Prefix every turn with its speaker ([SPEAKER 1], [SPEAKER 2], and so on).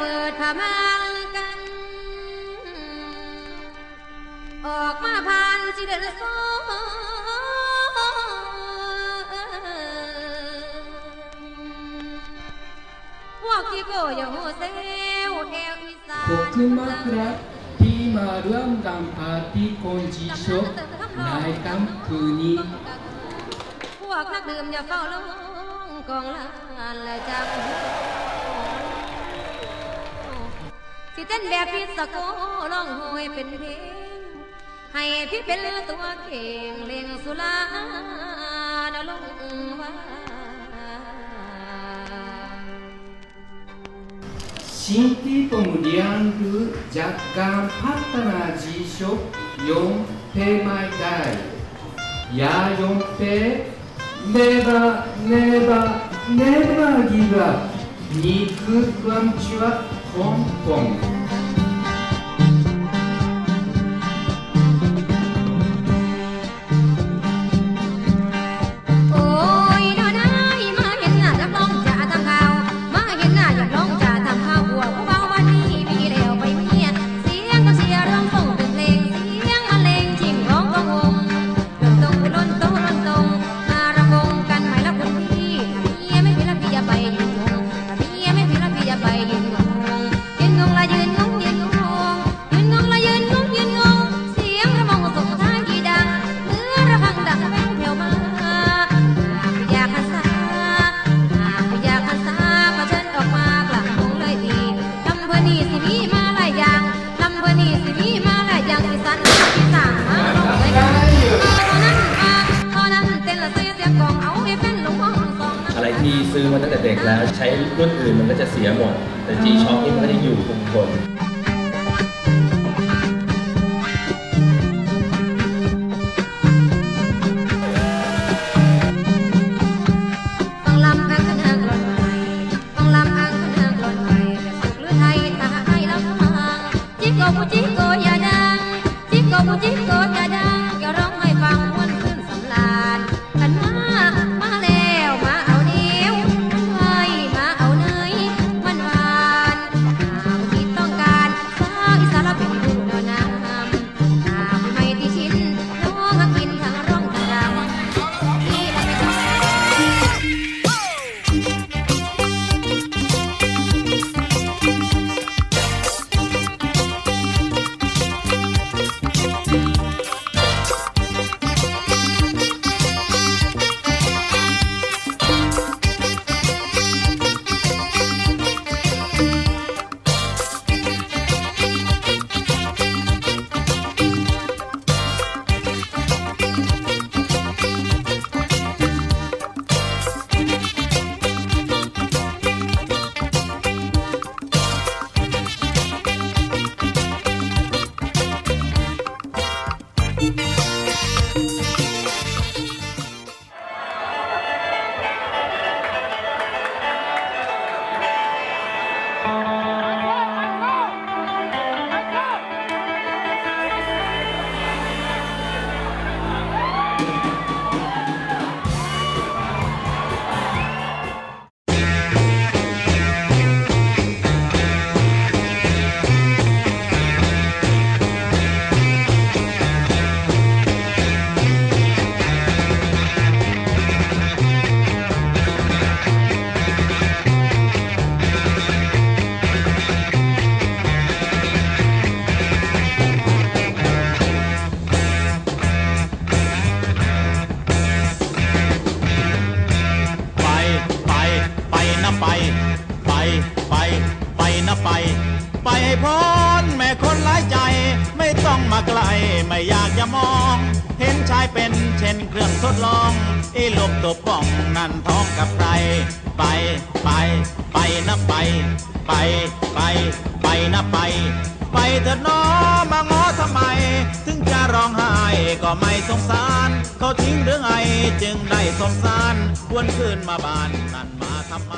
[SPEAKER 1] ปิดผ้ม่ากัน ออกมาผ่นสิเดลโซพวกที่โกอย่าโหเซลเอลอีสาน
[SPEAKER 2] ขอบมากครับที่มาร่วมดัมปาร์ตี้คนจีโชในค่ำคืนนี
[SPEAKER 1] พวกนักดื่มอย่าเฝ้าลงกองลานและจับ สิเต้นแบบพิสโกร้องโหยเป็นเพลง ให้พี่เป็นตัวเก่งเล่งสุลานลงว่า
[SPEAKER 2] シンティポムリアング若干パッタナ G ショ4ペマイダイヤ4ペネバネバネバギブアップ肉クワンチュア
[SPEAKER 3] Hong Kong. ซื้อมาตั้งแต่เด็กแล้ว ใช้รุ่นอื่นมันก็จะเสียหมด แต่ G Shock นี่มันก็จะอยู่คงทน
[SPEAKER 1] ต้งลำอังคณะกลอนไปต้อง ไปให้พ้นแม่
[SPEAKER 4] คนหลายใจ ไม่ต้องมาไกล ไม่อยากจะมอง เห็นชายเป็นเช่นเครื่องทดลองอีลบตัวป่องนั่นท้องกับใคร ไปไป ไปนะไป ไปไปไปนะไป ไปเถอะน้อมาง้อทำไม ถึงจะร้องไห้ก็ไม่สงสาร เขาทิ้งหรือไงจึงได้สงสารควรคืนมาบ้านนั่นมาทำไม